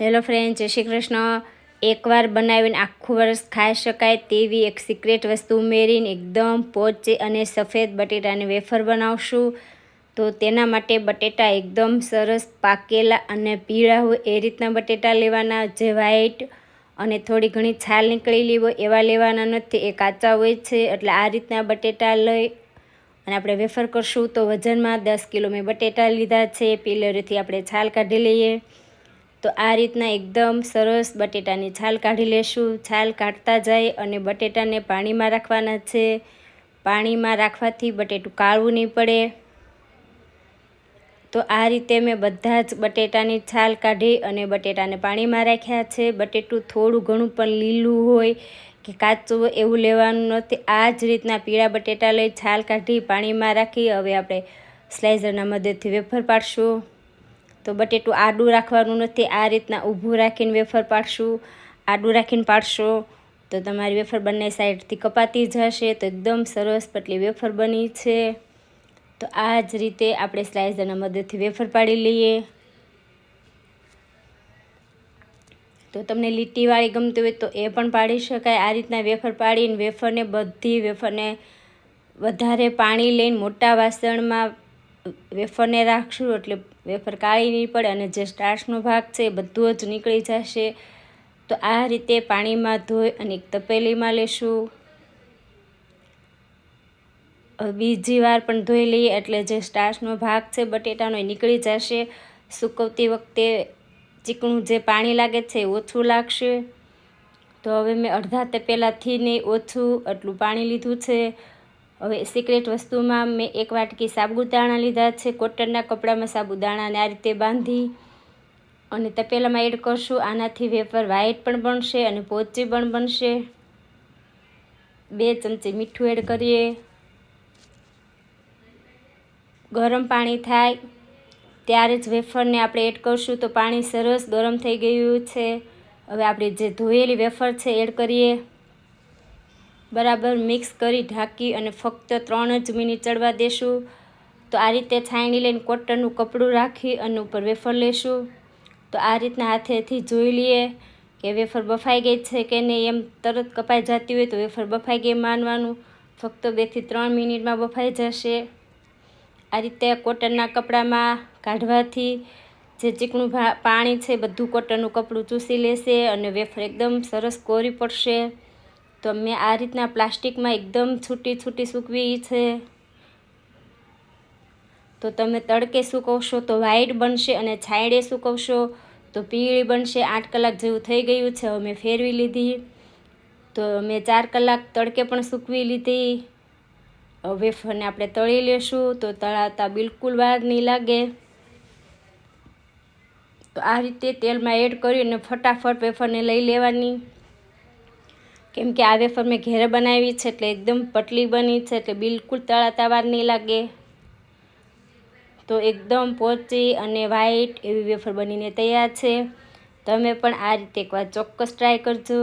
Hello friend, જય શ્રી કૃષ્ણ. એકવાર બનાવીને આખું વર્ષ ખાઈ શકાય તેવી એક સિક્રેટ વસ્તુ ઉમેરીને એકદમ પોચે અને સફેદ બટેટાની વેફર બનાવશું. તો તેના માટે બટેટા એકદમ સરસ પાકેલા અને પીળા હોય એ રીતના બટેટા લેવાના, જે વ્હાઈટ અને થોડી ઘણી છાલ નીકળેલી હોય એવા લેવાના નથી, એ કાચા હોય છે. એટલે આ રીતના બટેટા લઈ અને આપણે વેફર કરશું. તો વજનમાં દસ કિલો મેં બટેટા લીધા છે, પીલરથી આપણે છાલ કાઢી લઈએ. તો આ રીતના એકદમ સરસ બટેટાની છાલ કાઢી લેશું. છાલ કાઢતા જાય અને બટેટાને પાણીમાં રાખવાના છે. પાણીમાં રાખવાથી બટેટું કાળવું નહીં પડે. તો આ રીતે મેં બધા જ બટેટાની છાલ કાઢી અને બટેટાને પાણીમાં રાખ્યા છે. બટેટું થોડું ઘણું પણ લીલું હોય કે કાચું એવું લેવાનું નથી. આ જ રીતના પીળા બટેટા લઈ છાલ કાઢી પાણીમાં રાખી હવે આપણે સ્લાઇઝરના મદદથી વેફર પાડશું. તો બટેટું આડું રાખવાનું નથી. આ રીતના ઊભું રાખીને વેફર પાડશું. આડું રાખીને પાડશો તો તમારી વેફર બંને સાઈડથી કપાતી જશે તો એકદમ સરસ પટલી વેફર બની છે. તો આ જ રીતે આપણે સ્લાઇઝરના મદદથી વેફર પાડી લઈએ. તો તમને લીટીવાળી ગમતી હોય તો એ પણ પાડી શકાય. આ રીતના વેફર પાડીને વેફરને બધી વેફરને વધારે પાણી લઈને મોટા વાસણમાં વેફરને રાખશું એટલે વેફર કાળી નહીં પડે અને જે સ્ટાર્ચનો ભાગ છે એ બધું જ નીકળી જશે. તો આ રીતે પાણીમાં ધોઈ અને એક તપેલીમાં લેશું. બીજી વાર પણ ધોઈ લઈએ એટલે જે સ્ટાર્ચનો ભાગ છે બટેટાનો એ નીકળી જશે. સૂકવતી વખતે ચીકણું જે પાણી લાગે છે એ ઓછું લાગશે. તો હવે મેં અડધા તપેલાથી ને ઓછું એટલું પાણી લીધું છે. હવે સિક્રેટ વસ્તુમાં મેં એક વાટકી સાબુદાણા લીધા છે, કોટનના કપડામાં સાબુદાણાને આ રીતે બાંધી અને તપેલામાં એડ કરશું. આનાથી વેફર વ્હાઈટ પણ બનશે અને પોચી પણ બનશે. બે ચમચી મીઠું એડ કરીએ. ગરમ પાણી થાય ત્યારે જ વેફરને આપણે એડ કરશું. તો પાણી સરસ ગરમ થઈ ગયું છે. હવે આપણે જે ધોયેલી વેફર છે એડ કરીએ. બરાબર મિક્સ કરી ઢાંકી અને ફક્ત ત્રણ જ મિનિટ ચડવા દેશું. તો આ રીતે છાણી લઈને કોટનનું કપડું રાખી અને ઉપર વેફર લેશું. તો આ રીતના હાથેથી જોઈ લઈએ કે વેફર બફાઈ ગઈ છે કે નહીં એમ તરત કપાઈ જતી હોય તો વેફર બફાઈ ગઈ માનવાનું. ફક્ત બેથી ત્રણ મિનિટમાં બફાઈ જશે. આ રીતે કોટનના કપડામાં કાઢવાથી જે ચીકણું પાણી છે બધું કોટનનું કપડું ચૂસી લેશે અને વેફર એકદમ સરસ કોરી પડશે. તો મેં આ રીતના પ્લાસ્ટિકમાં એકદમ છૂટી છૂટી સૂકવી છે. તો તમે તડકે સૂકવશો તો વ્હાઈટ બનશે અને છાંયડે સૂકવશો તો પીળી બનશે. આઠ કલાક જેવું થઈ ગયું છે હવે મેં ફેરવી લીધી. તો મેં ચાર કલાક તડકે પણ સૂકવી લીધી. વેફરને આપણે તળી લેશું તો તળાતા બિલકુલ વાર નહીં લાગે. તો આ રીતે તેલમાં એડ કરી અને ફટાફટ વેફરને લઈ લેવાની. કેમ કે આ વેફર મેં ઘેરે બનાવી છે એટલે એકદમ પટલી બની છે એટલે બિલકુલ તળાતાવાર નહીં લાગે. તો એકદમ પોચી અને વ્હાઈટ એવી વેફર બનીને તૈયાર છે. તમે પણ આ રીતે એકવાર ચોક્કસ ટ્રાય કરજો.